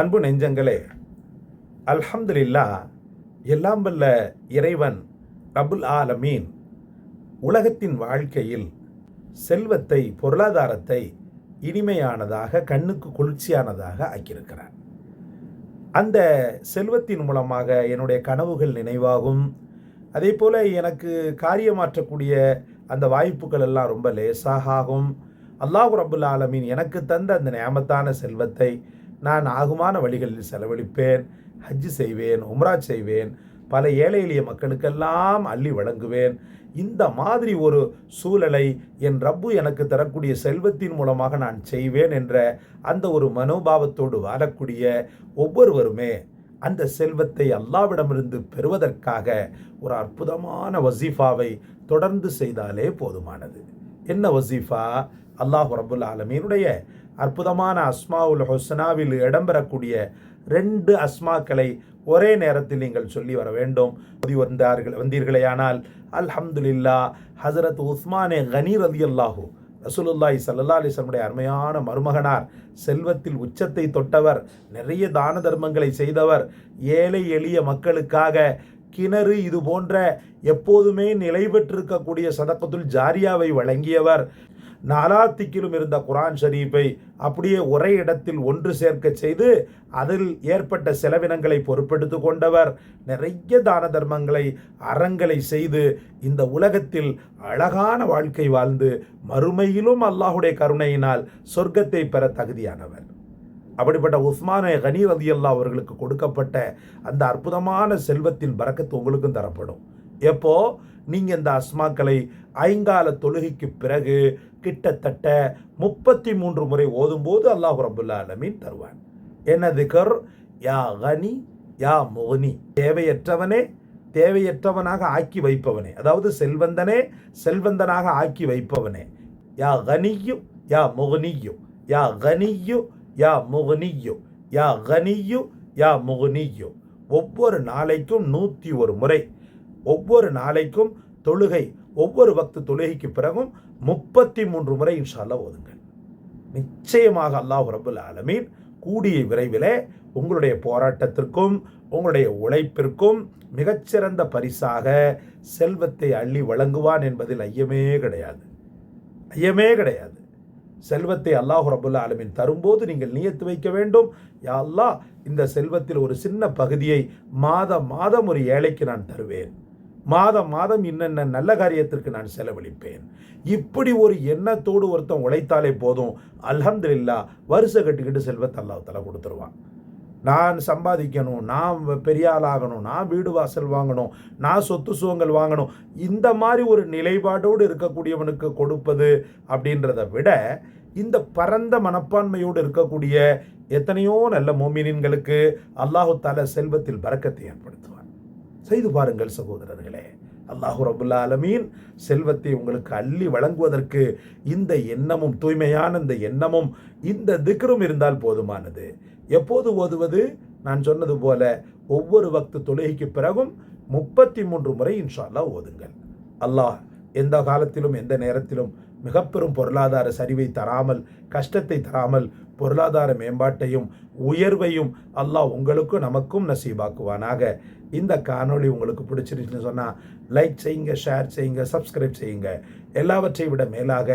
அன்பு நெஞ்சங்களே அல்ஹம்துலில்லா எல்லாம் வல்ல இறைவன் ரபுல் ஆலமீன் உலகத்தின் வாழ்க்கையில் செல்வத்தை பொருளாதாரத்தை இனிமையானதாக கண்ணுக்கு குளிர்ச்சியானதாக ஆக்கியிருக்கிறார். அந்த செல்வத்தின் மூலமாக என்னுடைய கனவுகள் நினைவாகும். அதே போல் எனக்கு காரியமாற்றக்கூடிய அந்த வாய்ப்புகள் எல்லாம் ரொம்ப லேசாக ஆகும். அல்லாஹ் ரபுல் ஆலமீன் எனக்கு தந்த அந்த நியாமத்தான செல்வத்தை நான் ஆகுமான வழிகளில் செலவழிப்பேன் ஹஜ்ஜு செய்வேன் உம்ரா செய்வேன் பல ஏழை எளிய மக்களுக்கெல்லாம் அள்ளி வழங்குவேன். இந்த மாதிரி ஒரு சூழலை என் ரப்பு எனக்கு தரக்கூடிய செல்வத்தின் மூலமாக நான் செய்வேன் என்ற அந்த ஒரு மனோபாவத்தோடு வாழக்கூடிய ஒவ்வொருவருமே அந்த செல்வத்தை அல்லாவிடமிருந்து பெறுவதற்காக ஒரு அற்புதமான வசீஃபாவை தொடர்ந்து செய்தாலே போதுமானது. என்ன வசீஃபா? அல்லாஹ் ரபுல் ஆலமீனுடைய அற்புதமான அஸ்மாவுல் ஹொசனாவில் இடம்பெறக்கூடிய ரெண்டு அஸ்மாக்களை ஒரே நேரத்தில் நீங்கள் சொல்லி வர வேண்டும். வந்தார்கள் வந்தீர்களேயானால் அல்ஹம்துலில்லா ஹசரத் உஸ்மானே கனீர் அலி அல்லாஹூ ரசூலுல்லாய் சல்லா அலிஸ்லமுடைய அருமையான மருமகனார் செல்வத்தில் உச்சத்தை தொட்டவர் நிறைய தான தர்மங்களை செய்தவர் ஏழை எளிய மக்களுக்காக கிணறு இது போன்ற எப்போதுமே நிலை பெற்றிருக்கக்கூடிய சதக்கத்துள் ஜாரியாவை வழங்கியவர். நாலாத்திக்கிலும் இருந்த குரான் ஷரீஃபை அப்படியே ஒரே இடத்தில் ஒன்று சேர்க்க செய்து அதில் ஏற்பட்ட செலவினங்களை பொறுப்பெடுத்து கொண்டவர். நிறைய தான தர்மங்களை அறங்களை செய்து இந்த உலகத்தில் அழகான வாழ்க்கை வாழ்ந்து மறுமையிலும் அல்லாஹுடைய கருணையினால் சொர்க்கத்தை பெற தகுதியானவர். அப்படிப்பட்ட உஸ்மானே கனி ரதி அல்லா அவர்களுக்கு கொடுக்கப்பட்ட அந்த அற்புதமான செல்வத்தின் பறக்கத்து உங்களுக்கும் தரப்படும். எப்போ? நீங்கள் இந்த அஸ்மாக்களை ஐங்கால தொழுகைக்கு பிறகு கிட்டத்தட்ட முப்பத்தி மூன்று முறை ஓதும்போது அல்லாஹ் ரபுல்லா அலமீன் தருவான். எனது கர் யா கனி யா மோனி தேவையற்றவனே தேவையற்றவனாக ஆக்கி வைப்பவனே. அதாவது செல்வந்தனே செல்வந்தனாக ஆக்கி வைப்பவனே. யா கனியு யா முகனியு. யா கனியு யா முகனியு யா கனியு யா முகனியு. ஒவ்வொரு நாளைக்கும் நூற்றி ஒரு முறை. ஒவ்வொரு நாளைக்கும் தொழுகை ஒவ்வொரு பக்து தொழுகைக்கு பிறகும் முப்பத்தி மூன்று முறை இன்ஷால்லா ஓதுங்கள். நிச்சயமாக அல்லாஹ் ரபுல் ஆலமீன் கூடிய விரைவிலே உங்களுடைய போராட்டத்திற்கும் உங்களுடைய உழைப்பிற்கும் மிகச்சிறந்த பரிசாக செல்வத்தை அள்ளி வழங்குவான் என்பதில் ஐயமே கிடையாது. ஐயமே கிடையாது. செல்வத்தை அல்லாஹு ரபுல்லா ஆலமின் தரும்போது நீங்கள் நியத்து வைக்க வேண்டும். யாழ்லா அல்லாஹ் இந்த செல்வத்தில் ஒரு சின்ன பகுதியை மாதம் மாதம் ஒரு ஏழைக்கு நான் தருவேன். மாதம் மாதம் இன்னென்ன நல்ல காரியத்திற்கு நான் செலவழிப்பேன். இப்படி ஒரு எண்ணத்தோடு ஒருத்தன் உழைத்தாலே போதும். அல்ஹம்துலில்லா வருஷ கட்டிக்கிட்டு செல்வத்தை அல்லாஹ் தலை கொடுத்துருவான். நான் சம்பாதிக்கணும் நான் பெரிய ஆளாகணும் நான் வீடு வாசல் வாங்கணும் நான் சொத்து சுகங்கள் வாங்கணும் இந்த மாதிரி ஒரு நிலைப்பாடோடு இருக்கக்கூடியவனுக்கு கொடுப்பது அப்படின்றத விட இந்த பரந்த மனப்பான்மையோடு இருக்கக்கூடிய எத்தனையோ நல்ல மோமினின்களுக்கு அல்லாஹு தால செல்வத்தில் பறக்கத்தை ஏற்படுத்துவான். செய்து பாருங்கள் சகோதரர்களே. அல்லாஹூ ரபுல்லா அலமீன் செல்வத்தை உங்களுக்கு அள்ளி வழங்குவதற்கு இந்த எண்ணமும் தூய்மையான இந்த எண்ணமும் இந்த திக்ரும் இருந்தால் போதுமானது. எப்போது ஓதுவது? நான் சொன்னது போல ஒவ்வொரு வக்து தொழுகைக்கு பிறகும் முப்பத்தி மூன்று முறை இன்ஷால்லா ஓதுங்கள். அல்லாஹ் எந்த காலத்திலும் எந்த நேரத்திலும் மிகப்பெரும் பொருளாதார சரிவை தராமல் கஷ்டத்தை தராமல் பொருளாதார மேம்பாட்டையும் உயர்வையும் அல்லாஹ் உங்களுக்கும் நமக்கும் நசீபாக்குவானாக. இந்த காணொளி உங்களுக்கு பிடிச்சிருச்சுன்னு சொன்னால் லைக் செய்யுங்க ஷேர் செய்யுங்க சப்ஸ்கிரைப் செய்யுங்க. எல்லாவற்றை விட மேலாக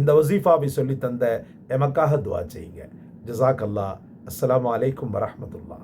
இந்த வசீஃபாவை சொல்லி தந்த எமக்காக துவா செய்யுங்க. ஜசாக் அல்லா அஸ்லாம் வலைக்கம் வரமத்துல்லா